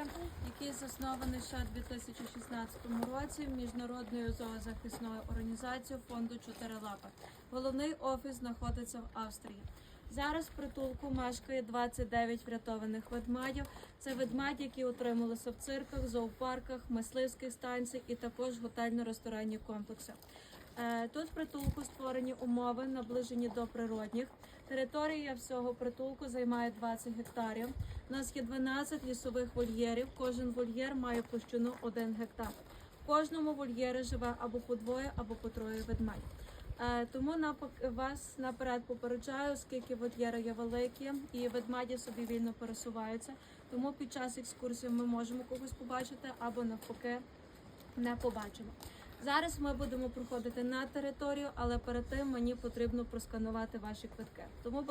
парки, який заснований ще в 2016 році міжнародною зоозахисною організацією фонду Чотирилапа. Головний офіс знаходиться в Австрії. Зараз в притулку мешкає 29 врятованих ведмедів. Це ведмеді, які утрималися в цирках, зоопарках, мисливських станціях і також готельно-ресторанні комплекси. Е, Тут в притулку створені умови, наближені до природних. Територія всього притулку займає 20 гектарів. У нас є 12 лісових вольєрів. Кожен вольєр має площину 1 гектар. В кожному вольєрі живе або по двоє, або по троє ведмедів. Е, Тому вас наперед попереджаю, оскільки вольєри є великі і ведмеді собі вільно пересуваються. Тому під час екскурсії ми можемо когось побачити або навпаки не побачимо. Зараз ми будемо проходити на територію, але перед тим мені потрібно просканувати ваші квитки. Тому